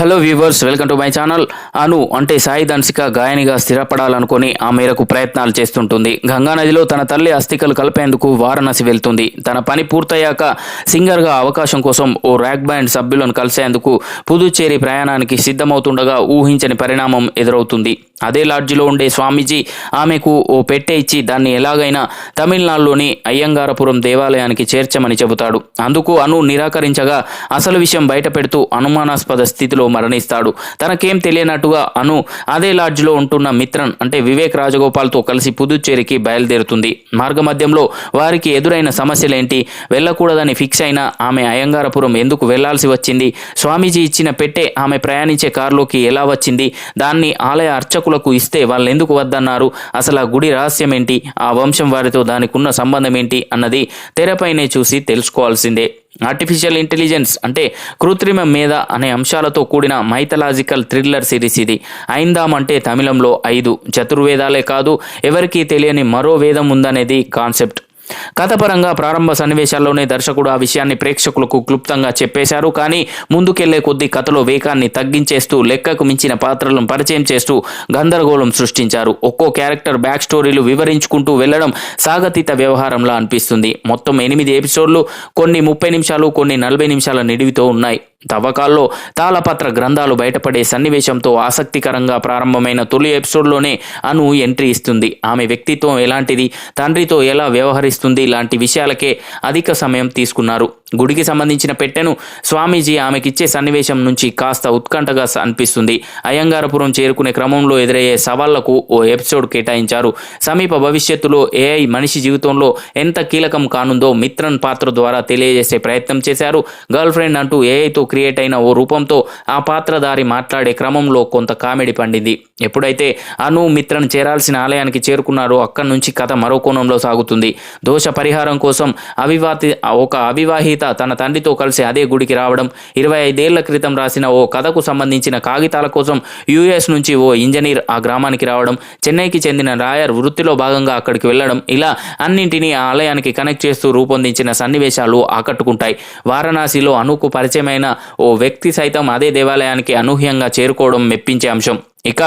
Hello viewers welcome to my channel. అను అంటే సాయి ధన్సిక గాయనిగా స్థిరపడాలనుకుని ఆ మేరకు ప్రయత్నాలు చేస్తుంటుంది. గంగా నదిలో తన తల్లి అస్థికలు కలిపేందుకు వారణాసి వెళ్తుంది. తన పని పూర్తయ్యాక సింగర్గా అవకాశం కోసం ఓ ర్యాక్ బ్యాండ్ సభ్యులను కలిసేందుకు పుదుచ్చేరి ప్రయాణానికి సిద్ధమవుతుండగా ఊహించని పరిణామం ఎదురవుతుంది. అదే లాడ్జిలో ఉండే స్వామీజీ ఆమెకు ఓ పెట్టె ఇచ్చి దాన్ని ఎలాగైనా తమిళనాడులోని అయ్యంగారపురం దేవాలయానికి చేర్చమని చెబుతాడు. అందుకు అను నిరాకరించగా అసలు విషయం బయట పెడుతూ అనుమానాస్పద స్థితిలో మరణిస్తాడు. తనకేం తెలియనట్టుగా అను అదే లాడ్జిలో ఉంటున్న మిత్రన్ అంటే వివేక్ రాజగోపాల్తో కలిసి పుదుచ్చేరికి బయలుదేరుతుంది. మార్గమధ్యంలో వారికి ఎదురైన సమస్యలేంటి? వెళ్ళకూడదని ఫిక్స్ అయిన ఆమె అయ్యంగారపురం ఎందుకు వెళ్ళాల్సి వచ్చింది? స్వామీజీ ఇచ్చిన పెట్టె ఆమె ప్రయాణించే కారులోకి ఎలా వచ్చింది? దాన్ని ఆలయ అర్చకులకు ఇస్తే వాళ్ళు ఎందుకు వద్దన్నారు? అసలు ఆ గుడి రహస్యం ఏంటి ఆ వంశం వారితో దానికున్న సంబంధం ఏంటి అన్నది తెరపైనే చూసి తెలుసుకోవాల్సిందే. ఆర్టిఫిషియల్ ఇంటెలిజెన్స్ అంటే కృత్రిమ మీద అనే అంశాలతో కూడిన మైథలాజికల్ థ్రిల్లర్ సిరీస్ ఇది. ఐందాం అంటే తమిళంలో ఐదు. చతుర్వేదాలే కాదు ఎవరికీ తెలియని మరో వేదం ఉందనేది కాన్సెప్ట్ కథపరంగా ప్రారంభ సన్నివేశాల్లోనే దర్శకుడు ఆ విషయాన్ని ప్రేక్షకులకు క్లుప్తంగా చెప్పేశారు. కానీ ముందుకెళ్ళే కొద్దీ కథలో వేగాన్ని తగ్గించేస్తూ లెక్కకు మించిన పాత్రలను పరిచయం చేస్తూ గందరగోళం సృష్టించారు. ఒక్కో క్యారెక్టర్ బ్యాక్ స్టోరీలు వివరించుకుంటూ వెళ్ళడం సాగతీత వ్యవహారంలా అనిపిస్తుంది. మొత్తం ఎనిమిది ఎపిసోడ్లు కొన్ని ముప్పై నిమిషాలు కొన్ని నలభై నిమిషాల నిడివితో ఉన్నాయి. తవ్వకాల్లో తాళపత్ర గ్రంథాలు బయటపడే సన్నివేశంతో ఆసక్తికరంగా ప్రారంభమైన తొలి ఎపిసోడ్లోనే అను ఎంట్రీ ఇస్తుంది. ఆమె వ్యక్తిత్వం ఎలాంటిది? తండ్రితో ఎలా వ్యవహరిస్తుంది? లాంటి విషయాలకే అధిక సమయం తీసుకున్నారు. గుడికి సంబంధించిన పెట్టెను స్వామీజీ ఆమెకిచ్చే సన్నివేశం నుంచి కాస్త ఉత్కంఠగా అనిపిస్తుంది. అయ్యంగారపురం చేరుకునే క్రమంలో ఎదురయ్యే సవాళ్ళకు ఓ ఎపిసోడ్ కేటాయించారు. సమీప భవిష్యత్తులో ఏఐ మనిషి జీవితంలో ఎంత కీలకం కానుందో మిత్రన్ పాత్ర ద్వారా తెలియజేసే ప్రయత్నం చేశారు. గర్ల్ ఫ్రెండ్ అంటూ ఏఐతో క్రియేట్ అయిన ఓ రూపంతో ఆ పాత్రధారి మాట్లాడే క్రమంలో కొంత కామెడీ పండింది. ఎప్పుడైతే అను మిత్రను చేరాల్సిన ఆలయానికి చేరుకున్నారో అక్కడి నుంచి కథ మరో కోణంలో సాగుతుంది. దోష పరిహారం కోసం అవివాతి ఒక అవివాహిత తన తండ్రితో కలిసి అదే గుడికి రావడం ఇరవై ఐదేళ్ళ క్రితం రాసిన ఓ కథకు సంబంధించిన కాగితాల కోసం యుఎస్ నుంచి ఓ ఇంజనీర్ ఆ గ్రామానికి రావడం చెన్నైకి చెందిన రాయర్ వృత్తిలో భాగంగా అక్కడికి వెళ్ళడం ఇలా అన్నింటినీ ఆ ఆలయానికి కనెక్ట్ చేస్తూ రూపొందించిన సన్నివేశాలు ఆకట్టుకుంటాయి. వారణాసిలో అనుకు పరిచయమైన ఓ వ్యక్తి సైతం అదే దేవాలయానికి అనూహ్యంగా చేరుకోవడం మెప్పించే అంశం. ఇక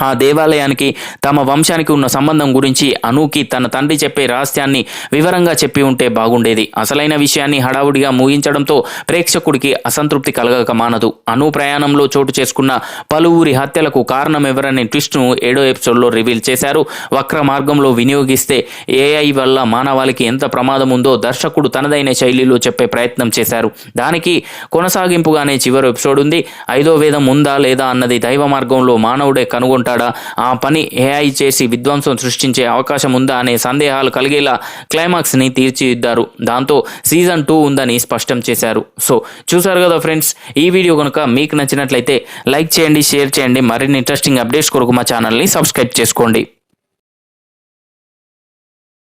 ఆ దేవాలయానికి తమ వంశానికి ఉన్న సంబంధం గురించి అనూకి తన తండ్రి చెప్పే రహస్యాన్ని వివరంగా చెప్పి ఉంటే బాగుండేది. అసలైన విషయాన్ని హడావుడిగా ముగించడంతో ప్రేక్షకుడికి అసంతృప్తి కలగక మానదు. అను ప్రయాణంలో చోటు చేసుకున్న పలువురి హత్యలకు కారణం ఎవరనే ట్విస్ట్ను ఏడో ఎపిసోడ్లో రివీల్ చేశారు. వక్ర మార్గంలో వినియోగిస్తే ఏఐ వల్ల మానవాళికి ఎంత ప్రమాదం ఉందో దర్శకుడు తనదైన శైలిలో చెప్పే ప్రయత్నం చేశారు. దానికి కొనసాగింపుగానే చివరి ఎపిసోడ్ ఉంది. ఐదో వేదం ఉందా లేదా అన్నది దైవ మార్గంలో మానవుడే ఉంటాడా ఆ పని ఏఐ చేసి విధ్వంసం సృష్టించే అవకాశం ఉందా అనే సందేహాలు కలిగేలా క్లైమాక్స్ని తీర్చిదిద్దారు. దాంతో సీజన్ టూ ఉందని స్పష్టం చేశారు. సో చూసారు కదా ఫ్రెండ్స్ ఈ వీడియో కనుక మీకు నచ్చినట్లయితే లైక్ చేయండి షేర్ చేయండి. మరిన్ని ఇంట్రెస్టింగ్ అప్డేట్స్ కొరకు మా ఛానల్ని సబ్స్క్రైబ్ చేసుకోండి.